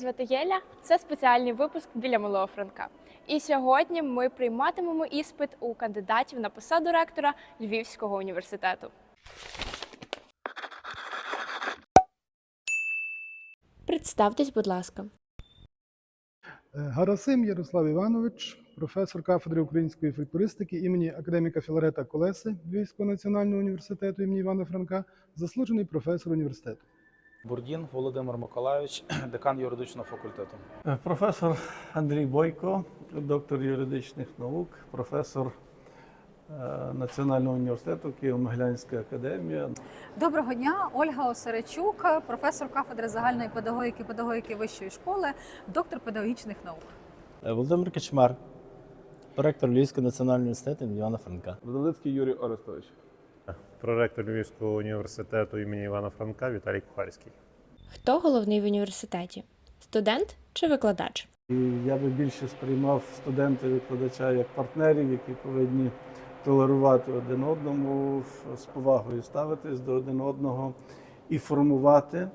звати Єля. Це спеціальний випуск біля Малого Франка. І сьогодні ми прийматимемо іспит у кандидатів на посаду ректора Львівського університету. Представтесь, будь ласка. Е, Гарасим Ярослав Іванович, професор кафедри української фольклористики імені академіка Філарета Колеси Львівського національного університету імені Івана Франка, заслужений професор університету. Бурдін Володимир Миколайович, декан юридичного факультету. Е, Професор Андрій Бойко, доктор юридичних наук, професор е, Національного університету Києво-Могилянська академія. Доброго дня, Ольга Осеречук, професор кафедри загальної педагогіки, педагогіки вищої школи, доктор педагогічних наук. Е, Володимир Кичмар, ректор Львівського національного університету Івана Франка. Родолицький Юрій Орестович. Проректор Львівського університету імені Івана Франка Віталій Кухарський. Хто головний в університеті? Студент чи викладач? І я би більше сприймав студента і викладача як партнерів, які повинні толерувати один одному, з повагою ставитись до один одного і формувати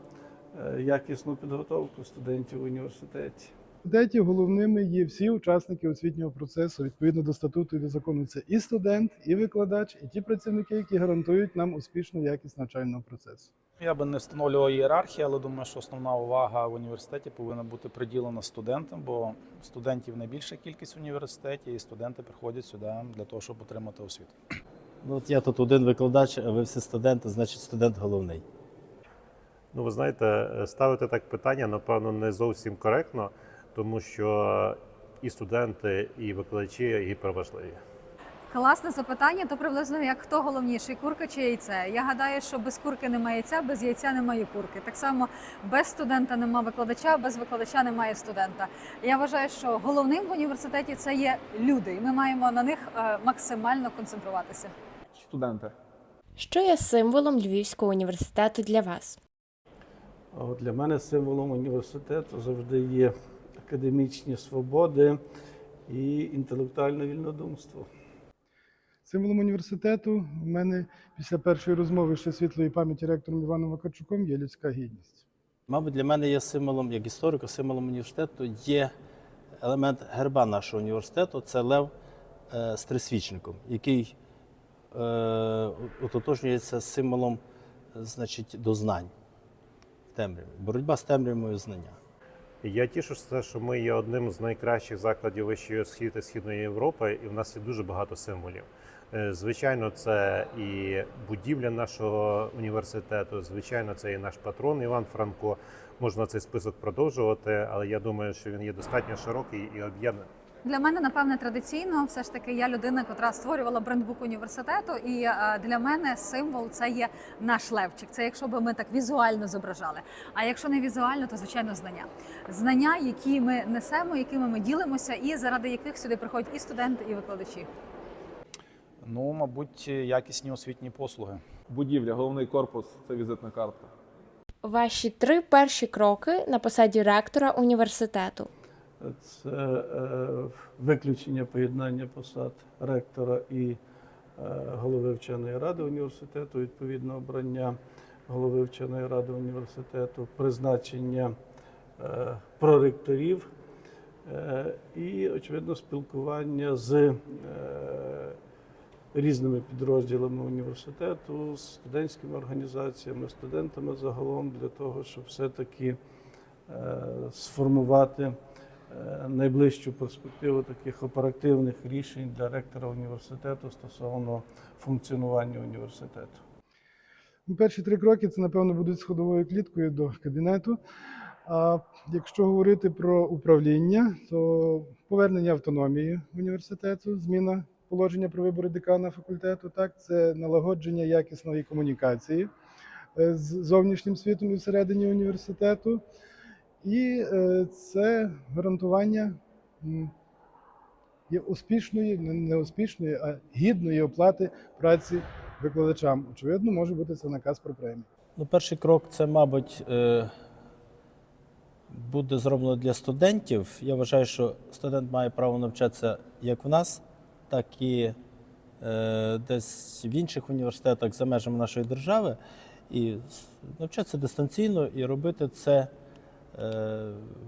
е, якісну підготовку студентів в університеті. В студенті головними є всі учасники освітнього процесу. Відповідно до статуту і до закону, це і студент, і викладач, і ті працівники, які гарантують нам успішну якість навчального процесу. Я би не встановлював ієрархії, але думаю, що основна увага в університеті повинна бути приділена студентам, бо студентів найбільша кількість в університеті, і студенти приходять сюди для того, щоб отримати освіту. Ну, от я тут один викладач, а ви всі студенти, значить студент головний. Ну, ви знаєте, ставити так питання, напевно, не зовсім коректно, тому що і студенти, і викладачі гіперважливі. Класне запитання, то приблизно як хто головніший, курка чи яйце. Я гадаю, що без курки немає яйця, без яйця немає курки. Так само без студента немає викладача, без викладача немає студента. Я вважаю, що головним в університеті це є люди, і ми маємо на них е, максимально концентруватися. Студенти. Що є символом Львівського університету для вас? Для мене символом університету завжди є академічні свободи і інтелектуальне вільнодумство. Символом університету в мене після першої розмови ще світлої пам'яті ректором Іваном Вакарчуком є людська гідність. Мабуть, для мене є символом, як історика, символом університету є елемент герба нашого університету це лев е, з трисвічником, який е, ототожнюється символом значить, до знань в темряві. Боротьба з темрявою знання. Я тішуся, що ми є одним з найкращих закладів вищої освіти Східної Європи, і в нас є дуже багато символів. Е, Звичайно, це і будівля нашого університету. Звичайно, це і наш патрон Іван Франко. Можна цей список продовжувати, але я думаю, що він є достатньо широкий і об'єднаний. Для мене, напевне, традиційно, все ж таки, я людина, яка створювала брендбук університету, і е, для мене символ це є наш левчик. Це якщо би ми так візуально зображали. А якщо не візуально, то звичайно знання. Знання, які ми несемо, якими ми ділимося, і заради яких сюди приходять і студенти, і викладачі. Ну, мабуть, якісні освітні послуги. Будівля, головний корпус це візитна картка. Ваші три перші кроки на посаді ректора університету. Це е, виключення поєднання посад ректора і е, голови вченої ради університету, відповідно обрання голови вченої ради університету, призначення е, проректорів і, очевидно, спілкування з різними підрозділами університету, з студентськими організаціями, студентами загалом для того, щоб все-таки сформувати найближчу перспективу таких оперативних рішень для ректора університету стосовно функціонування університету. Ну, Перші три кроки це, напевно, будуть сходовою кліткою до кабінету. А якщо говорити про управління, то повернення автономії університету, зміна положення про вибори декана факультету, так, це налагодження якісної комунікації е, з зовнішнім світом і всередині університету. І е, це гарантування успішної, не успішної, а гідної оплати праці викладачам. Очевидно, може бути це наказ про премію. Ну, перший крок це, мабуть, е, буде зроблено для студентів. Я вважаю, що студент має право навчатися як в нас, так і е, десь в інших університетах за межами нашої держави. І навчатися дистанційно і робити це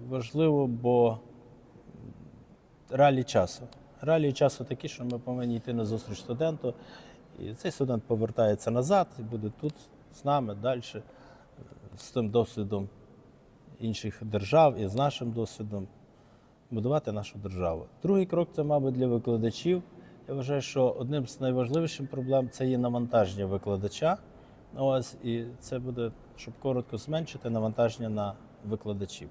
Важливо, бо реалії часу. Реалії часу такі, що ми повинні йти на зустріч студенту, і цей студент повертається назад і буде тут з нами далі, з тим досвідом інших держав і з нашим досвідом будувати нашу державу. Другий крок це, мабуть, для викладачів. Я вважаю, що одним з найважливіших проблем це є навантаження викладача. Ось, і це буде, щоб коротко зменшити навантаження на викладачів.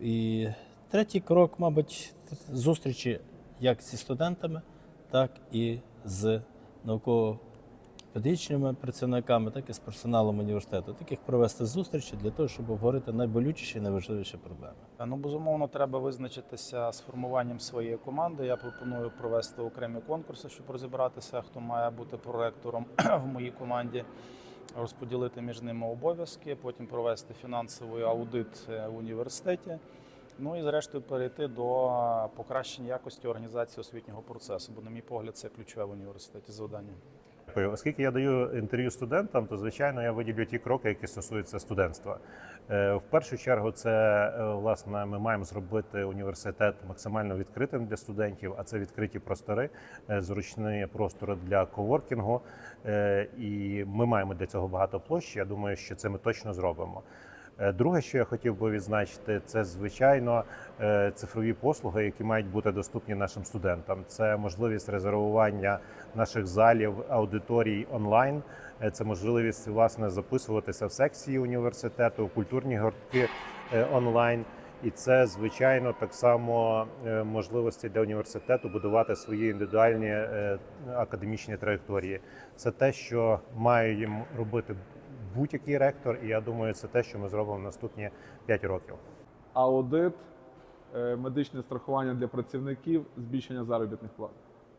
І третій крок, мабуть, зустрічі як зі студентами, так і з науково-педагогічними працівниками, так і з персоналом університету. Таких провести зустрічі для того, щоб обговорити найболючіші і найважливіші проблеми. Ну, безумовно, треба визначитися з формуванням своєї команди. Я пропоную провести окремі конкурси, щоб розібратися, хто має бути проректором в моїй команді, розподілити між ними обов'язки, потім провести фінансовий аудит е, в університеті. Ну і зрештою перейти до покращення якості організації освітнього процесу, бо, на мій погляд, це ключове в університеті завдання. Оскільки я даю інтерв'ю студентам, то звичайно я виділю ті кроки, які стосуються студентства. Е, В першу чергу, це е, власне ми маємо зробити університет максимально відкритим для студентів, а це відкриті простори, е, зручні простори для коворкінгу. І ми маємо для цього багато площ. Я думаю, що це ми точно зробимо. Е, Друге, що я хотів би відзначити, це звичайно е, цифрові послуги, які мають бути доступні нашим студентам. Це можливість резервування наших залів, аудиторій онлайн. Е, Це можливість власне записуватися в секції університету, культурні гуртки онлайн. І це звичайно так само можливості для університету будувати свої індивідуальні академічні траєкторії. Це те, що має їм робити будь-який ректор, і я думаю, це те, що ми зробимо наступні 5 років. Аудит, е, медичне страхування для працівників, збільшення заробітних плат.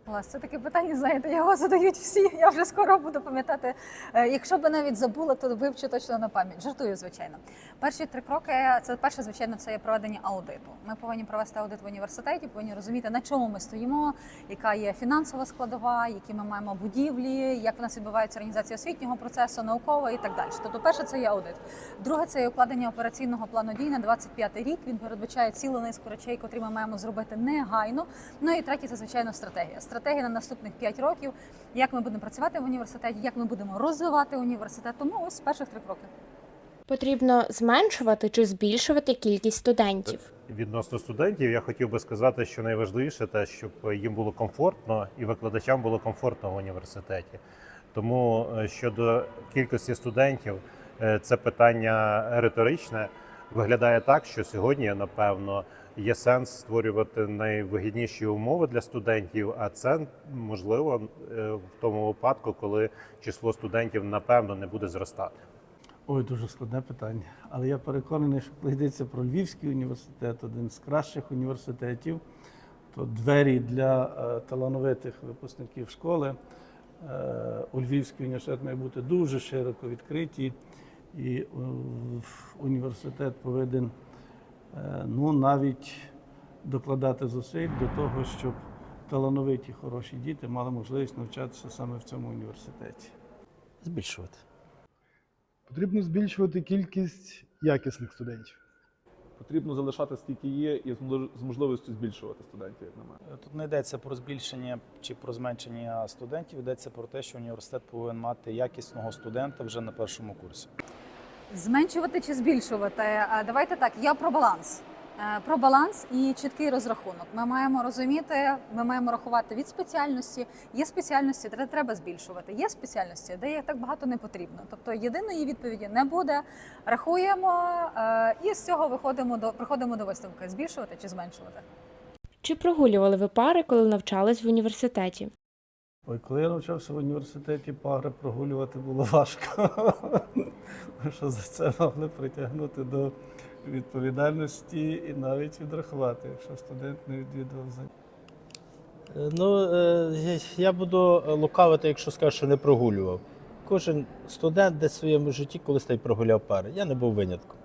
Клас, це таке питання, знаєте, його задають всі. Я вже скоро буду пам'ятати. Е, Якщо би навіть забула, то вивчу точно на пам'ять. Жартую, звичайно. Перші три кроки це перше, звичайно, це є проведення аудиту. Ми повинні провести аудит в університеті, повинні розуміти, на чому ми стоїмо, яка є фінансова складова, які ми маємо будівлі, як в нас відбувається організація освітнього процесу, наукова і так далі. Тобто, перше це є аудит. Друге це є укладення операційного плану дій на 25 рік. Він передбачає цілу низку речей, котрі ми маємо зробити негайно. Ну і третє це звичайно стратегія. Стратегія на наступних 5 років, як ми будемо працювати в університеті, як ми будемо розвивати університет. Тому ось перших три кроки. Потрібно зменшувати чи збільшувати кількість студентів. Відносно студентів, я хотів би сказати, що найважливіше те, щоб їм було комфортно і викладачам було комфортно в університеті. Тому е, щодо кількості студентів, е, це питання риторичне. Виглядає так, що сьогодні, напевно, є сенс створювати найвигідніші умови для студентів, а це можливо е, в тому випадку, коли число студентів напевно не буде зростати. Ой, дуже складне питання. Але я переконаний, що коли йдеться про Львівський університет, один з кращих університетів, то двері для е, талановитих випускників школи е, у Львівський університет має бути дуже широко відкриті, і е, в- університет повинен е, ну, навіть докладати зусиль до того, щоб талановиті хороші діти мали можливість навчатися саме в цьому університеті. Збільшувати. Потрібно збільшувати кількість якісних студентів. Потрібно залишати скільки є, і з можливістю збільшувати студентів, як на мене. Тут не йдеться про збільшення чи про зменшення студентів, йдеться про те, що університет повинен мати якісного студента вже на першому курсі. Зменшувати чи збільшувати? Давайте так. Я про баланс. Е, Про баланс і чіткий розрахунок. Ми маємо розуміти, ми маємо рахувати від спеціальності. Є спеціальності, де треба збільшувати. Є спеціальності, де їх так багато не потрібно. Тобто єдиної відповіді не буде. Рахуємо е, і з цього виходимо до приходимо до висновки: збільшувати чи зменшувати. Чи прогулювали ви пари, коли навчались в університеті? Ой, коли я навчався в університеті, пари прогулювати було важко. Що за це могли притягнути до відповідальності і навіть відрахувати, якщо студент не відвідував заняття. Е, Ну, е, я буду лукавити, якщо скажу, що не прогулював. Кожен студент десь в своєму житті колись та й прогуляв пари. Я не був винятком.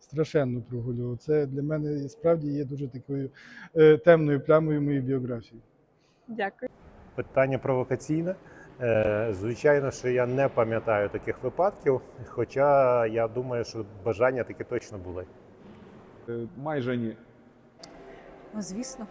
Страшенно прогулював. Це для мене справді є дуже такою е, темною плямою моїй біографії. Дякую. Питання провокаційне. Е, Звичайно, що я не пам'ятаю таких випадків, хоча я думаю, що бажання такі точно були. Е, Майже ні. Ну, звісно.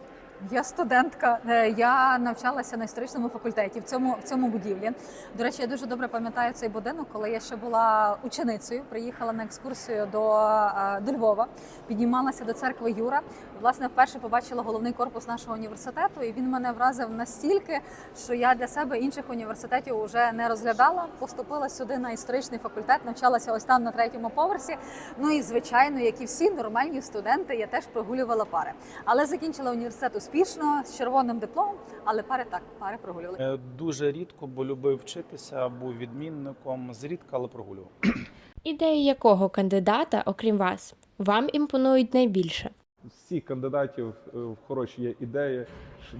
Я студентка, е, я навчалася на історичному факультеті в цьому в цьому будівлі. До речі, я дуже добре пам'ятаю цей будинок, коли я ще була ученицею. Приїхала на екскурсію до, е, до Львова, піднімалася до церкви Юра. Власне, вперше побачила головний корпус нашого університету, і він мене вразив настільки, що я для себе інших університетів вже не розглядала. Поступила сюди на історичний факультет, навчалася ось там на третьому поверсі. Ну і звичайно, як і всі нормальні студенти, я теж прогулювала пари. Але закінчила університет успішно з червоним дипломом. Але пари так, пари прогулювали. Е, Дуже рідко, бо любив вчитися, був відмінником, зрідка, але прогулював. Ідеї якого кандидата, окрім вас, вам імпонують найбільше? Всіх кандидатів е, в хороші є ідеї.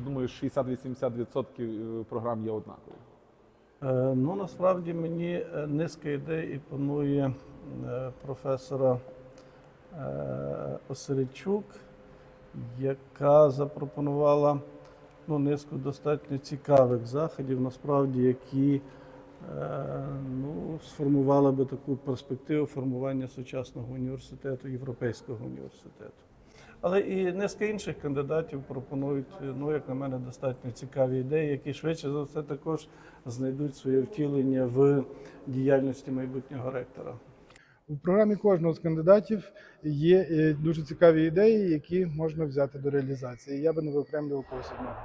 Думаю, 60-80% програм є однакові. Е, Ну, насправді мені е, низка ідей імпонує е, професора е, Осиричук, яка запропонувала ну, низку достатньо цікавих заходів, насправді, які е, ну, сформували би таку перспективу формування сучасного університету, європейського університету. Але і низка інших кандидатів пропонують, ну як на мене, достатньо цікаві ідеї, які швидше за все також знайдуть своє втілення в діяльності майбутнього ректора. У програмі кожного з кандидатів є е, дуже цікаві ідеї, які можна взяти до реалізації. Я би не виокремлював когось одного.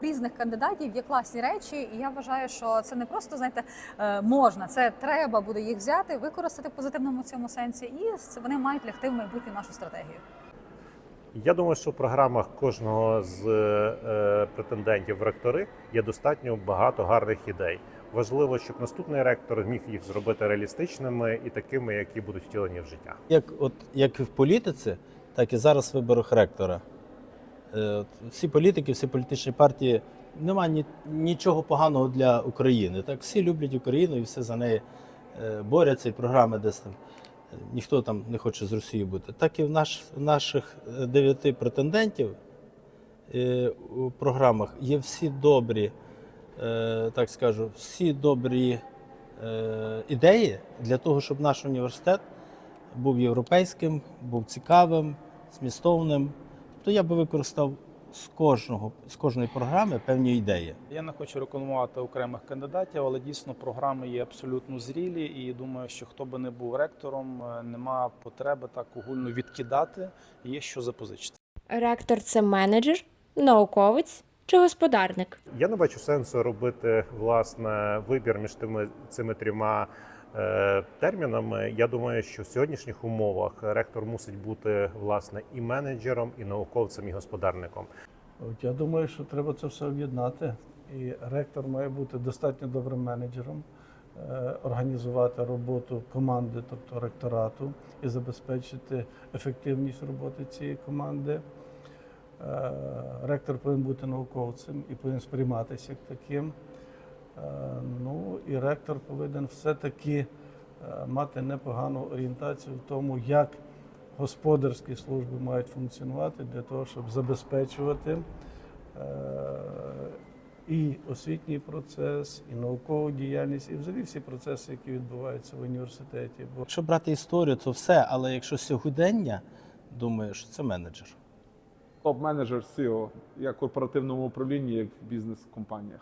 різних кандидатів є класні речі, і я вважаю, що це не просто знаєте е, можна, це треба буде їх взяти, використати в позитивному цьому сенсі, і вони мають лягти в майбутню нашу стратегію. Я думаю, що в програмах кожного з е, претендентів в ректори є достатньо багато гарних ідей. Важливо, щоб наступний ректор міг їх зробити реалістичними і такими, які будуть втілені в життя. Як, от, як і в політиці, так і зараз в виборах ректора. Е, Всі політики, всі політичні партії немає ні, нічого поганого для України. Так, всі люблять Україну і все за неї е, борються, і програми десь там. е, Ніхто там не хоче з Росією бути. Так і в наш, наших дев'яти претендентів у програмах є всі добрі, е, так скажу, всі добрі е, ідеї для того, щоб наш університет був європейським, був цікавим, змістовним. Тобто я би використав з кожного з кожної програми певні ідеї. Я не хочу рекламувати окремих кандидатів, але дійсно програми є абсолютно зрілі, і думаю, що хто би не був ректором, е, нема потреби так огульно відкидати. Є що запозичити. Ректор це менеджер, науковець чи господарник? Я не бачу сенсу робити власне вибір між тими цими трьома е, термінами. Я думаю, що в сьогоднішніх умовах ректор мусить бути власне і менеджером, і науковцем, і господарником. От я думаю, що треба це все об'єднати. І ректор має бути достатньо добрим менеджером, е, організувати роботу команди, тобто ректорату, і забезпечити ефективність роботи цієї команди. Е, Ректор повинен бути науковцем і повинен сприйматися як таким. Е, Ну і ректор повинен все-таки е, мати непогану орієнтацію в тому, як господарські служби мають функціонувати для того, щоб забезпечувати і освітній процес, і наукову діяльність, і взагалі всі процеси, які відбуваються в університеті. Бо Якщо брати історію, то все, але якщо сьогодення, думаю, що це менеджер. Топ-менеджер SEO як в корпоративному управлінні, як в бізнес-компаніях.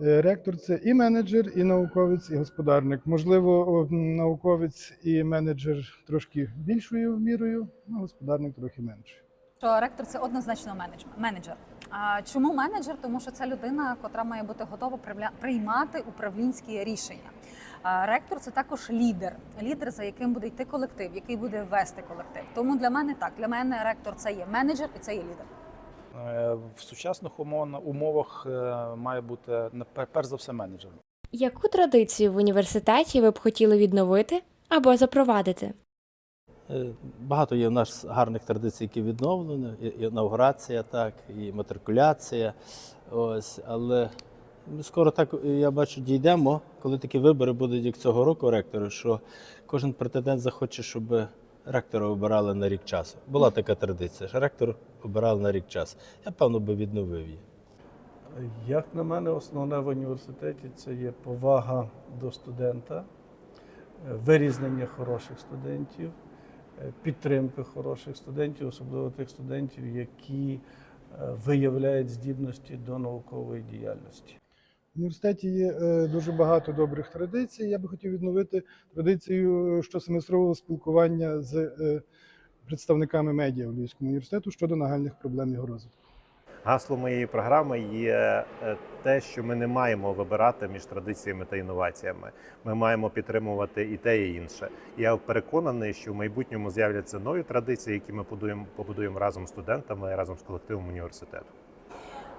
Е, Ректор це і менеджер, і науковець, і господарник. Можливо, науковець і менеджер трошки більшою мірою, а господарник трохи меншою. Що ректор це однозначно менедж- менеджер. А чому менеджер? Тому що це людина, котра має бути готова приймати управлінські рішення. Ректор це також лідер, лідер, за яким буде йти колектив, який буде вести колектив. Тому для мене так, для мене ректор це є менеджер і це є лідер. Е, В сучасних умов- умовах е, має бути на- перш за все менеджером. Яку традицію в університеті ви б хотіли відновити або запровадити? Е, Багато є в нас гарних традицій, які відновлені. І- Інаугурація, так, і матрикуляція. Ось, але скоро так, я бачу, дійдемо, коли такі вибори будуть, як цього року ректору, що кожен претендент захоче, щоб ректора обирали на рік часу. Була така традиція, що ректор обирали на рік часу. Я, певно, би відновив її. Як на мене, основне в університеті це є повага до студента, е, вирізнення хороших студентів, е, підтримка хороших студентів, особливо тих студентів, які е, виявляють здібності до наукової діяльності. В університеті є е, дуже багато добрих традицій. Я би хотів відновити традицію щосеместрового спілкування з представниками медіа Львівського університету щодо нагальних проблем його розвитку. Гасло моєї програми є е, те, що ми не маємо вибирати між традиціями та інноваціями. Ми маємо підтримувати і те, і інше. Я переконаний, що в майбутньому з'являться нові традиції, які ми побудуємо, побудуємо разом з студентами разом з колективом університету.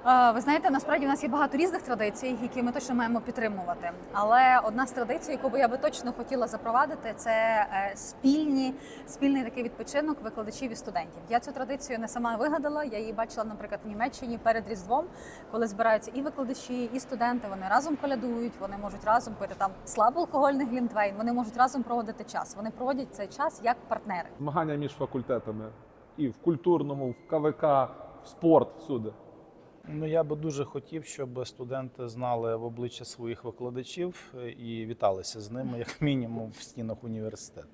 Ви знаєте, насправді у нас є багато різних традицій, які ми точно маємо підтримувати. Але одна з традицій, яку би я би точно хотіла запровадити, це е, спільні, спільний такий відпочинок викладачів і студентів. Я цю традицію не сама вигадала. Я її бачила, наприклад, в Німеччині перед Різдвом, коли збираються і викладачі, і студенти. Вони разом колядують, вони можуть разом пити там слабоалкогольний глінтвейн. Вони можуть разом проводити час. Вони проводять цей час як партнери. Змагання між факультетами і в культурному, в КВК, в спорт всюди. Ну я би дуже хотів, щоб студенти знали в обличчя своїх викладачів е, і віталися з ними, як мінімум, в стінах університету.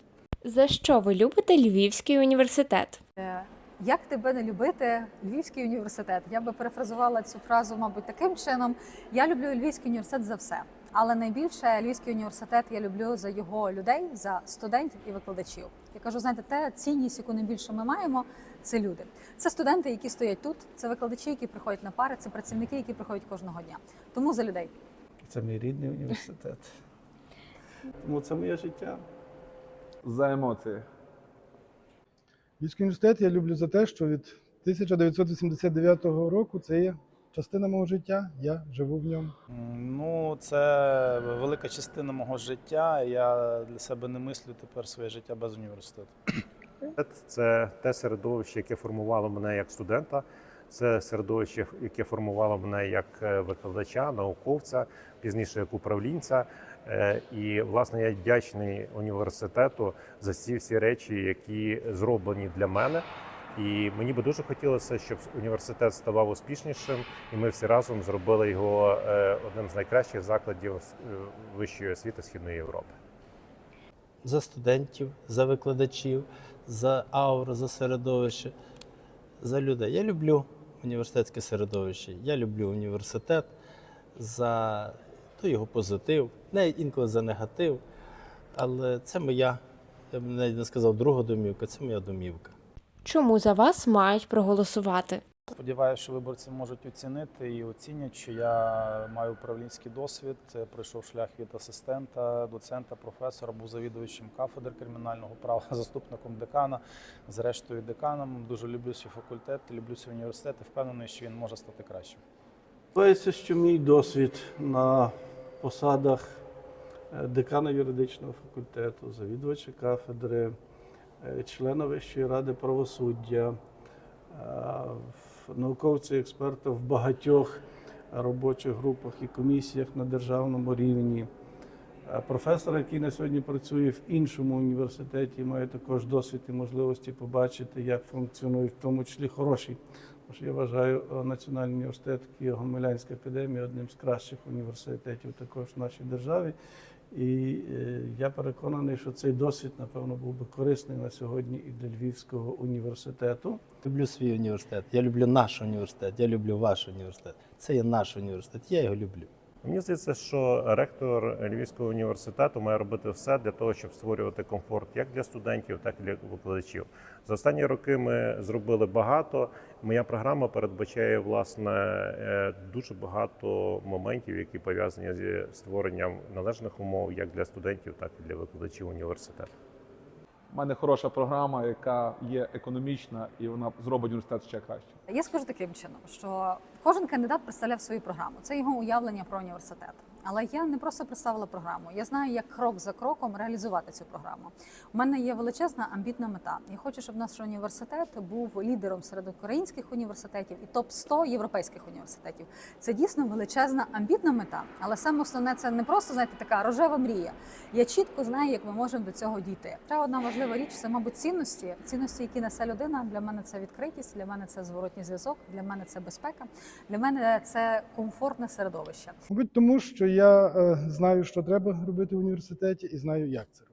За що ви любите Львівський університет? Е, Як тебе не любити Львівський університет? Я би перефразувала цю фразу, мабуть, таким чином. Я люблю Львівський університет за все, але найбільше Львівський університет я люблю за його людей, за студентів і викладачів. Я кажу, знаєте, те цінність, яку найбільше ми маємо, це люди. Це студенти, які стоять тут, це викладачі, які приходять на пари, це працівники, які приходять кожного дня. Тому за людей. Це мій рідний університет. Тому це моє життя. За емоції. Львівський університет я люблю за те, що від 1989 року це є частина мого життя. Я живу в ньому. Ну, це велика частина мого життя. Я для себе не мислю тепер своє життя без університету. Це те середовище, яке формувало мене як студента. Це середовище, яке формувало мене як е, викладача, науковця, пізніше як управлінця. Е, І власне я вдячний університету за ці всі речі, які зроблені для мене. І мені би дуже хотілося, щоб університет ставав успішнішим, і ми всі разом зробили його е, одним з найкращих закладів е, вищої освіти Східної Європи. За студентів, за викладачів, за ауру, за середовище, за людей. Я люблю університетське середовище. Я люблю університет за той його позитив, не інколи за негатив. Але це моя, я б навіть не сказав, друга домівка, це моя домівка. Чому за вас мають проголосувати? Сподіваюся, що виборці можуть оцінити і оцінять, що я маю управлінський досвід, е, пройшов шлях від асистента, доцента, професора, був завідувачем кафедри кримінального права, заступником декана, зрештою деканом. Дуже люблю свій факультет, люблю свій університет і впевнений, що він може стати кращим. Сподіваюся, що мій досвід на посадах е, декана юридичного факультету, завідувача кафедри, члена Вищої ради правосуддя, е, науковця експерта в багатьох робочих групах і комісіях на державному рівні. Е, Професор, який на сьогодні працює в іншому університеті, має також досвід і можливості побачити, як функціонує в тому числі хороший. Тому що я вважаю е, Національний університет Києво-Гомелянська академія одним з кращих університетів також в нашій державі. І е, я переконаний, що цей досвід, напевно, був би корисний на сьогодні і для Львівського університету. Люблю свій університет, я люблю наш університет, я люблю ваш університет. Це є наш університет, я його люблю. Мені здається, що ректор Львівського університету має робити все для того, щоб створювати комфорт як для студентів, так і для викладачів. За останні роки ми зробили багато. Моя програма передбачає власне е, дуже багато моментів, які пов'язані зі створенням належних умов як для студентів, так і для викладачів університету. У мене хороша програма, яка є економічна, і вона зробить університет ще краще. Я скажу таким чином, що кожен кандидат представляв свою програму. Це його уявлення про університет. Але я не просто представила програму. Я знаю, як крок за кроком реалізувати цю програму. У мене є величезна амбітна мета. Я хочу, щоб наш університет був лідером серед українських університетів і топ 100 європейських університетів. Це дійсно величезна амбітна мета. Але саме основне це не просто знаєте, така рожева мрія. Я чітко знаю, як ми можемо до цього дійти. Ще одна важлива річ це, мабуть, цінності. Цінності, які несе людина. Для мене це відкритість, для мене це зворотній зв'язок, для мене це безпека, для мене це комфортне середовище. Мабуть, тому що я е, знаю, що треба робити в університеті, і знаю, як це робити.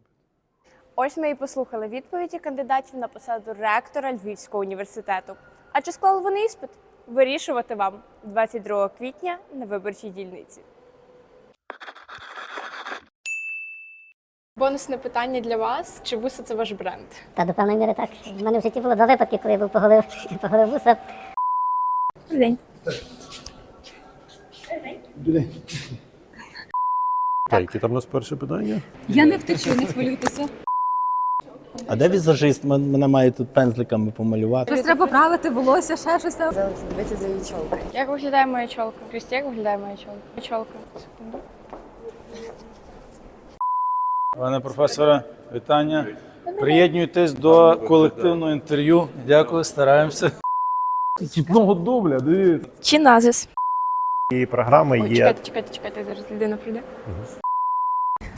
Ось ми і послухали відповіді кандидатів на посаду ректора Львівського університету. А чи склали вони іспит? Вирішувати вам 22 квітня на виборчій дільниці. Бонусне питання для вас: чи вуса це ваш бренд? Та до певної міри так. У мене в житті було два випадки, коли я був поголив, поголив вуса. День. Людей. Так, які там у нас перше питання? Я не втечу, не хвилюйтеся. А де візажист? Мен- Мене має тут пензликами помалювати. Щось треба правити, волосся, ще щось. там. Як виглядає моя чолка? Крісті, як виглядає моя чолка? Чолка. Секунду. Пане професоре, вітання. Приєднуйтесь до колективного інтерв'ю. Дякую, стараємося. Тіпного дубля, дивіться. Чи назис? І програми Ой, є чекайте, чекайте, чекайте, зараз людина прийде.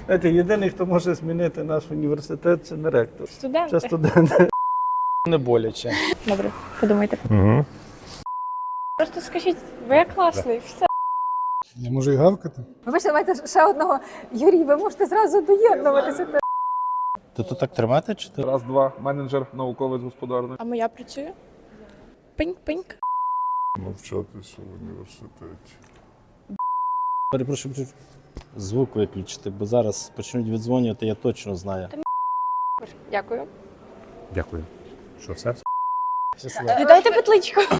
Знаєте, єдиний, хто може змінити наш університет, це не ректор. Студенти. Це студенти. Не боляче. Добре, подумайте. Угу. Просто скажіть, ви як класний, все. Я можу і гавкати. Вибачте, давайте ще одного. Юрій, ви можете зразу доєднуватися. То то так тримати чи то? Раз, два, менеджер, науковець господарний. А моя працює? Пиньк-пиньк. Навчатися в університеті. Перепрошую, прошу. звук виключити, бо зараз почнуть віддзвонювати, я точно знаю. Дякую. Дякую. Що все? Віддайте петличку.